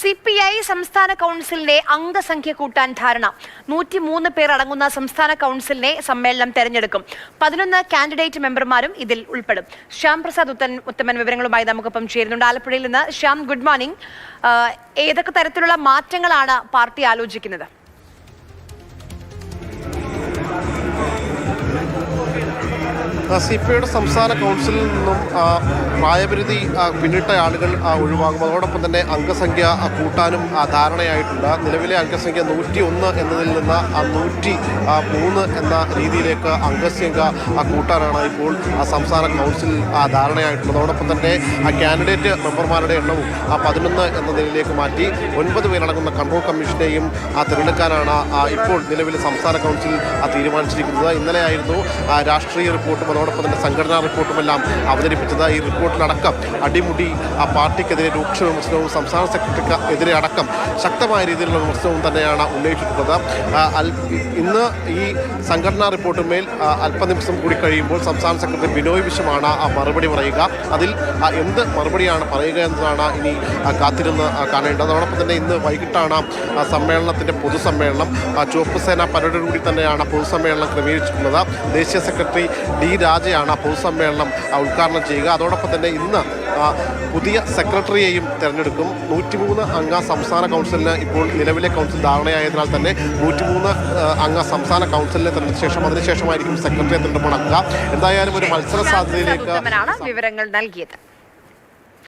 C P I സംസ്ഥാന കൗൺസിലിന്റെ അംഗസംഖ്യ കൂട്ടാൻ ധാരണ. നൂറ്റിമൂന്ന് പേർ അടങ്ങുന്ന സംസ്ഥാന കൗൺസിലിനെ സമ്മേളനം തെരഞ്ഞെടുക്കും. പതിനൊന്ന് കാൻഡിഡേറ്റ് മെമ്പർമാരും ഇതിൽ ഉൾപ്പെടും. ശ്യാം പ്രസാദ് ഉത്തൻ ഉത്തമൻ വിവരങ്ങളുമായി നമുക്കൊപ്പം ചേരുന്നുണ്ട്. ആലപ്പുഴയിൽ നിന്ന് ശ്യാം ഗുഡ് മോർണിംഗ്. ഏതൊക്കെ തരത്തിലുള്ള മാറ്റങ്ങളാണ് പാർട്ടി ആലോചിക്കുന്നത്? സി സംസ്ഥാന കൗൺസിലിൽ നിന്നും പ്രായപരിധി പിന്നിട്ട ആളുകൾ ഒഴിവാകും. അതോടൊപ്പം തന്നെ അംഗസംഖ്യ കൂട്ടാനും ധാരണയായിട്ടുണ്ട്. നിലവിലെ അംഗസംഖ്യ നൂറ്റി ഒന്ന് എന്നതിൽ നിന്ന് നൂറ്റി മൂന്ന് എന്ന രീതിയിലേക്ക് അംഗസംഖ്യ കൂട്ടാനാണ് ഇപ്പോൾ സംസ്ഥാന കൗൺസിൽ ധാരണയായിട്ടുള്ളത്. അതോടൊപ്പം തന്നെ കാൻഡിഡേറ്റ് മെമ്പർമാരുടെ എണ്ണവും പതിനൊന്ന് എന്ന നിലയിലേക്ക് മാറ്റി ഒൻപത് പേരടങ്ങുന്ന കൺട്രോൾ കമ്മീഷനെയും തിരഞ്ഞെടുക്കാനാണ് ഇപ്പോൾ നിലവിൽ സംസ്ഥാന കൗൺസിൽ തീരുമാനിച്ചിരിക്കുന്നത്. ഇന്നലെയായിരുന്നു രാഷ്ട്രീയ റിപ്പോർട്ടും അതോടൊപ്പം തന്നെ സംഘടനാ റിപ്പോർട്ടുമെല്ലാം അവതരിപ്പിച്ചത്. ഈ റിപ്പോർട്ടിലടക്കം അടിമുടി ആ പാർട്ടിക്കെതിരെ രൂക്ഷ വിമർശനവും സംസ്ഥാന സെക്രട്ടറിക്ക് എതിരെ അടക്കം ശക്തമായ രീതിയിലുള്ള വിമർശനവും തന്നെയാണ് ഉന്നയിച്ചിട്ടുള്ളത്. ഇന്ന് ഈ സംഘടനാ റിപ്പോർട്ടുമേൽ ആ, അല്പനിമിഷം കൂടി കഴിയുമ്പോൾ സംസ്ഥാന സെക്രട്ടറി ബിനോയ് വിശ്വമാണ് ആ മറുപടി പറയുക. അതിൽ എന്ത് മറുപടിയാണ് പറയുക എന്നതാണ് ഇനി കാത്തിരുന്ന് കാണേണ്ടത്. അതോടൊപ്പം തന്നെ ഇന്ന് വൈകിട്ടാണ് സമ്മേളനത്തിന്റെ പൊതുസമ്മേളനം. ചുവപ്പ് സേന പരേഡോടുകൂടി തന്നെയാണ് പൊതുസമ്മേളനം ക്രമീകരിച്ചിട്ടുള്ളത്. ദേശീയ സെക്രട്ടറി ഡി രാജയാണ് ആ പൊതുസമ്മേളനം ഉദ്ഘാടനം ചെയ്യുക. അതോടൊപ്പം തന്നെ ഇന്ന് പുതിയ സെക്രട്ടറിയെയും തിരഞ്ഞെടുക്കും. നൂറ്റിമൂന്ന് അംഗ സംസ്ഥാന കൗൺസിലിന് ഇപ്പോൾ നിലവിലെ കൗൺസിൽ ധാരണയായതിനാൽ തന്നെ നൂറ്റിമൂന്ന് അംഗ സംസ്ഥാന കൗൺസിലിനെ തിരഞ്ഞെടുത്ത ശേഷം അതിനുശേഷമായിരിക്കും സെക്രട്ടറിയെ തിരഞ്ഞെടുപ്പ് നടക്കുക. എന്തായാലും ഒരു മത്സര സാധ്യതയിലേക്ക് വിവരങ്ങൾ നൽകിയത്.